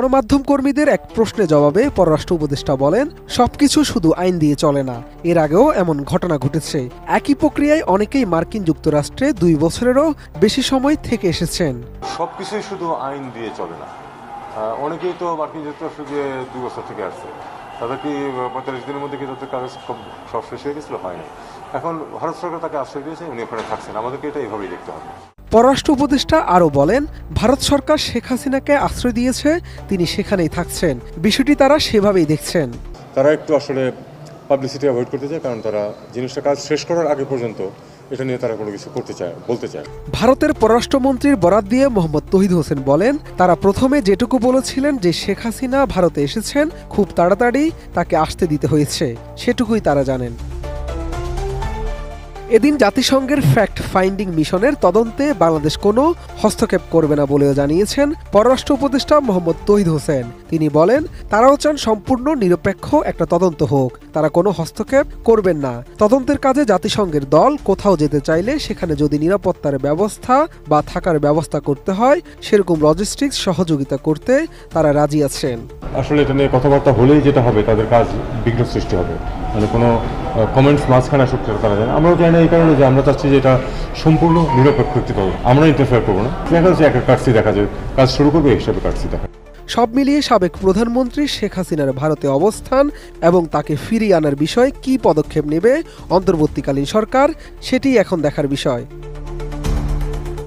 গণমাধ্যম কর্মীদের এক প্রশ্নের জবাবে পররাষ্ট্র উপদেষ্টা বলেন, সবকিছু শুধু আইন দিয়ে চলে না, এর আগেও এমন ঘটনা ঘটেছে। একই প্রক্রিয়ায় অনেকেই মার্কিন যুক্তরাষ্ট্রে দুই বছরেরও বেশি সময় থেকে এসেছেন। সব কিছুই শুধু আইন দিয়ে চলে না। অনেকেই তো মার্কিন যুক্তরাষ্ট্র দিয়ে দুই বছর থেকে আসছে। তাদের কি পঁয়তাল্লিশ দিনের মধ্যে কি তাদের কাগজ সব শেষ হয়ে গেছিল? হয়নি। এখন ভারত সরকার তাকে আশ্রয় দিয়েছে, উনি ওখানে থাকছেন। আমাদেরকে এটা এইভাবেই দেখতে হবে। পররাষ্ট্র উপদেষ্টা আরও বলেন ভারত সরকার শেখ হাসিনাকে আশ্রয় দিয়েছে তিনি সেখানেই থাকছেন। বিষয়টি তারা সেভাবেই দেখছেন। তারা একটু আসলে পাবলিসিটি অ্যাভয়েড করতে চায় কারণ তারা জিনিসটা কাজ শেষ করার আগে পর্যন্ত এটা নিয়ে তারা কোনো কিছু করতে চায় বলতে চায়। ভারতের পররাষ্ট্রমন্ত্রীর বরাত দিয়ে মোহাম্মদ তহিদ হোসেন বলেন তারা প্রথমে যেটুকু বলেছিলেন যে শেখ হাসিনা ভারতে এসেছেন খুব তাড়াতাড়ি তাকে আসতে দিতে হয়েছে সেটুকুই তারা জানেন। এদিন জাতিসংঘের ফ্যাক্ট ফাইন্ডিং মিশনের তদন্তে বাংলাদেশ কোনো হস্তক্ষেপ করবে না বলেও জানিয়েছেন পররাষ্ট্র উপদেষ্টা মোহাম্মদ তহিদ হোসেন। তিনি বলেন, তারাও চান সম্পূর্ণ নিরপেক্ষ একটা তদন্ত হোক। তারা কোনো হস্তক্ষেপ করবেন না। তদন্তের কাজে জাতিসংঘের দল কোথাও যেতে চাইলে সেখানে যদি নিরাপত্তার ব্যবস্থা বা থাকার ব্যবস্থা করতে হয়, সেরকম লজিস্টিক্স সহযোগিতা করতে তারা রাজি আছেন। আসলে এটা নিয়ে কথাবার্তা হলেই যেটা হবে, তাদের কাজ বিঘ্ন সৃষ্টি হবে। মানে কোনো কমেন্টস মাঝখানে আসুক তারা জানে। আমরাও চাই না এই কারণে যে আমরা চাচ্ছি যে এটা সম্পূর্ণ নিরপেক্ষ একটি তদন্ত। আমরা ইন্টারফেয়ার করব না। দেখা যাচ্ছে একটা কাটসি দেখা যায়। কাজ শুরু করবে হিসাবে কাটসি দেখা সব মিলিয়ে সাবেক প্রধানমন্ত্রী শেখ হাসিনার ভারতে অবস্থান এবং তাকে ফিরিয়ে আনার বিষয়ে কী পদক্ষেপ নেবে অন্তর্বর্তীকালীন সরকার, সেটি এখন দেখার বিষয়।